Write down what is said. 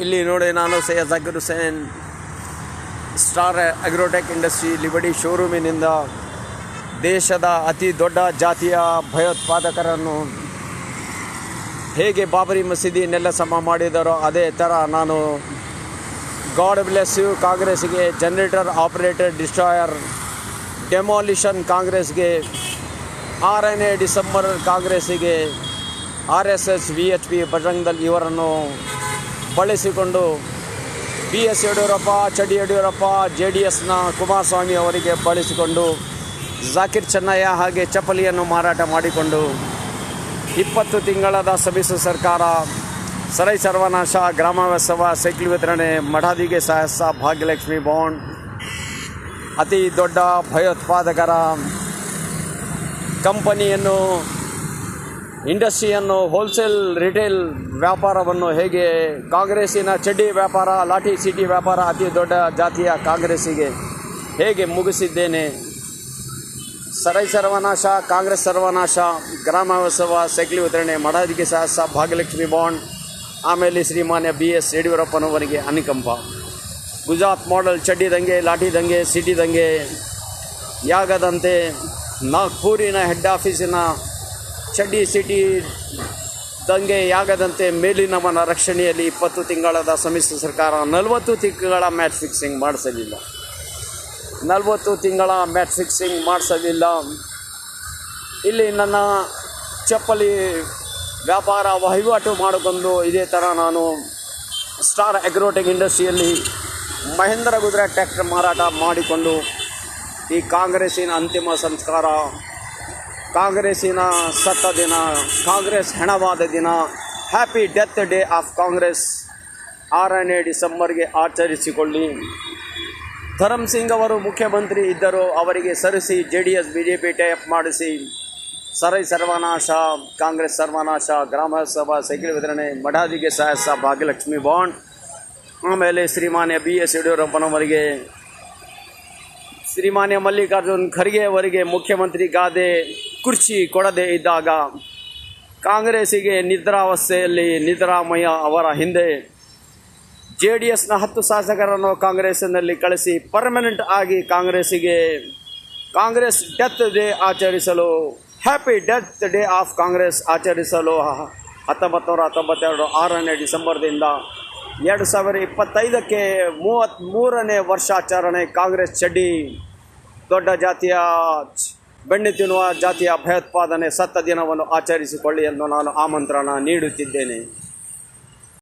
ಇಲ್ಲಿ ನೋಡಿ ನಾನು Syed Zakir Hussain star agrotech industry ಲಿಬಡಿ ಶೋರೂಮಿನಿಂದ ದೇಶದ ಅತಿ ದೊಡ್ಡ ಜಾತಿಯ ಭಯೋತ್ಪಾದಕರನ್ನು ಹೇಗೆ ಬಾಬರಿ ಮಸೀದಿ ನೆಲಸಮ ಮಾಡಿದರೋ ಅದೇ ಥರ ನಾನು ಗಾಡ್ ಬ್ಲೆಸ್ ಯು ಕಾಂಗ್ರೆಸ್ಗೆ ಜನರೇಟರ್ ಆಪರೇಟರ್ ಡಿಸ್ಟ್ರಾಯರ್ ಡೆಮಾಲಿಷನ್ ಕಾಂಗ್ರೆಸ್ಗೆ, ಆರನೇ ಡಿಸೆಂಬರ್ ಕಾಂಗ್ರೆಸ್ಸಿಗೆ R S S V H P Bajrang Dal ಇವರನ್ನು ಬಳಸಿಕೊಂಡು ಬಿ ಎಸ್ ಯಡಿಯೂರಪ್ಪ ಚಡಿ ಯಡಿಯೂರಪ್ಪ ಜೆ ಡಿ ಎಸ್ನ ಕುಮಾರಸ್ವಾಮಿ ಅವರಿಗೆ ಬಳಸಿಕೊಂಡು ಜಾಕಿರ್ ಚೆನ್ನಯ್ಯ ಹಾಗೆ ಚಪ್ಪಲಿಯನ್ನು ಮಾರಾಟ ಮಾಡಿಕೊಂಡು ಇಪ್ಪತ್ತು ತಿಂಗಳದ ಸಮಿಶ್ರ ಸರ್ಕಾರ, ಸರೈ ಸರ್ವನಾಶ, ಗ್ರಾಮೋತ್ಸವ ಸೈಕಲ್ ವಿತರಣೆ, ಮಠಾದಿಗೆ ಸಹಸ, ಭಾಗ್ಯಲಕ್ಷ್ಮಿ ಬಾಂಡ್ ಅತಿ ದೊಡ್ಡ ಭಯೋತ್ಪಾದಕರ ಕಂಪನಿಯನ್ನು ಇಂಡಸ್ಟ್ರಿಯನ್ನು ಹೋಲ್ಸೇಲ್ ರಿಟೇಲ್ ವ್ಯಾಪಾರವನ್ನು ಹೇಗೆ ಕಾಂಗ್ರೆಸ್ಸಿನ ಚಡ್ಡಿ ವ್ಯಾಪಾರ, ಲಾಠಿ ಸಿಟಿ ವ್ಯಾಪಾರ ಅತಿ ದೊಡ್ಡ ಜಾತಿಯ ಕಾಂಗ್ರೆಸ್ಸಿಗೆ ಹೇಗೆ ಮುಗಿಸಿದ್ದೇನೆ? ಸರೈ ಸರ್ವನಾಶ, ಕಾಂಗ್ರೆಸ್ ಸರ್ವನಾಶ, ಗ್ರಾಮೋತ್ಸವ ಸೈಕ್ಲಿ ವಿತರಣೆ ಮಠಾಧಿಕ ಸಹಸ ಭಾಗ್ಯಲಕ್ಷ್ಮಿ ಬಾಂಡ್ ಆಮೇಲೆ ಶ್ರೀಮಾನ್ಯ ಬಿ ಎಸ್ ಯಡಿಯೂರಪ್ಪನವರಿಗೆ ಅನಿಕಂಪ. ಗುಜರಾತ್ ಮಾಡೆಲ್ ಚಡ್ಡಿ ದಂಗೆ, ಲಾಠಿ ದಂಗೆ, ಸಿಟಿ ದಂಗೆ, ಯಾಗದಂತೆ ನಾಗ್ಪೂರಿನ ಹೆಡ್ ಆಫೀಸಿನ ಚಡ್ಡಿ ಸಿಟಿ ದಂಗೆ ಯಾಗದಂತೆ ಮೇಲಿನವನ ರಕ್ಷಣೆಯಲ್ಲಿ ಇಪ್ಪತ್ತು ತಿಂಗಳದ ಸಮ್ಮಿಶ್ರ ಸರ್ಕಾರ ನಲವತ್ತು ತಿಂಗಳ ಮ್ಯಾಚ್ ಫಿಕ್ಸಿಂಗ್ ಮಾಡಿಸಲಿಲ್ಲ. ನಲವತ್ತು ತಿಂಗಳ ಮ್ಯಾಚ್ ಫಿಕ್ಸಿಂಗ್ ಮಾಡಿಸಲಿಲ್ಲ. ಇಲ್ಲಿ ನನ್ನ ಚಪ್ಪಲಿ ವ್ಯಾಪಾರ ವಹಿವಾಟು ಮಾಡಿಕೊಂಡು ಇದೇ ಥರ ನಾನು ಸ್ಟಾರ್ ಅಗ್ರೋಟೆಕ್ ಇಂಡಸ್ಟ್ರಿಯಲ್ಲಿ ಮಹೇಂದ್ರ ಗುಜರಾ ಟ್ರ್ಯಾಕ್ಟರ್ ಮಾರಾಟ ಮಾಡಿಕೊಂಡು ಈ ಕಾಂಗ್ರೆಸ್ಸಿನ ಅಂತಿಮ ಸಂಸ್ಕಾರ ಕಾಂಗ್ರೆಸ್ಸಿನ ಸತ್ತ ದಿನ, ಕಾಂಗ್ರೆಸ್ ಹೆಣವಾದ ದಿನ happy death day of Congress ಆರನೇ ಡಿಸೆಂಬರ್ಗೆ ಆಚರಿಸಿಕೊಳ್ಳಿ. ಧರಮ್ ಸಿಂಗ್ ಅವರು ಮುಖ್ಯಮಂತ್ರಿ ಇದ್ದರು, ಅವರಿಗೆ ಸರಿಸಿ J D S B J P type ಮಾಡಿಸಿ. ಸರೈ ಸರ್ವನಾಶ, ಕಾಂಗ್ರೆಸ್ ಸರ್ವನಾಶ ಗ್ರಾಮೋತ್ಸವ ಸೈಕಲ್ ವಿತರಣೆ, ಮಠಾದಿಗೆ ಸಹಸ, ಭಾಗ್ಯಲಕ್ಷ್ಮಿ ಬಾಂಡ್. ಆಮೇಲೆ ಶ್ರೀಮಾನ್ಯ ಬಿ ಎಸ್ ಯಡಿಯೂರಪ್ಪನವರಿಗೆ, ಶ್ರೀಮಾನ್ಯ ಮಲ್ಲಿಕಾರ್ಜುನ್ ಖರ್ಗೆ ಅವರಿಗೆ ಮುಖ್ಯಮಂತ್ರಿ ಗಾದೆ. ಕುರ್ಚಿ ಕೊಡದೇ ಇದ್ದಾಗ ಕಾಂಗ್ರೆಸ್ಸಿಗೆ ನಿದ್ರಾವಸ್ಥೆಯಲ್ಲಿ ನಿದ್ರಾಮಯ್ಯ ಅವರ ಹಿಂದೆ ಜೆ ಡಿ ಎಸ್ನ ಹತ್ತು ಶಾಸಕರನ್ನು ಕಾಂಗ್ರೆಸ್ಸಿನಲ್ಲಿ ಕಳಿಸಿ ಪರ್ಮನೆಂಟ್ ಆಗಿ ಕಾಂಗ್ರೆಸ್ಸಿಗೆ ಕಾಂಗ್ರೆಸ್ ಡೆತ್ ಡೇ ಆಚರಿಸಲು, happy death day of Congress ಆಚರಿಸಲು ಹತ್ತೊಂಬತ್ತು ನೂರ ತೊಂಬತ್ತೆರಡು ಆರನೇ ಡಿಸೆಂಬರ್ದಿಂದ ಎರಡು ಸಾವಿರ ಇಪ್ಪತ್ತೈದಕ್ಕೆ ಮೂವತ್ತ್ಮೂರನೇ ವರ್ಷಾಚರಣೆ ಕಾಂಗ್ರೆಸ್ ಚಡ್ಡಿ, ದೊಡ್ಡ ಜಾತಿಯ ಬೆಣ್ಣೆ ತಿನ್ನುವ ಜಾತಿಯ ಭಯೋತ್ಪಾದನೆ ಸತ್ತ ದಿನವನ್ನು ಆಚರಿಸಿಕೊಳ್ಳಿ ಎಂದು ನಾನು ಆಮಂತ್ರಣ ನೀಡುತ್ತಿದ್ದೇನೆ.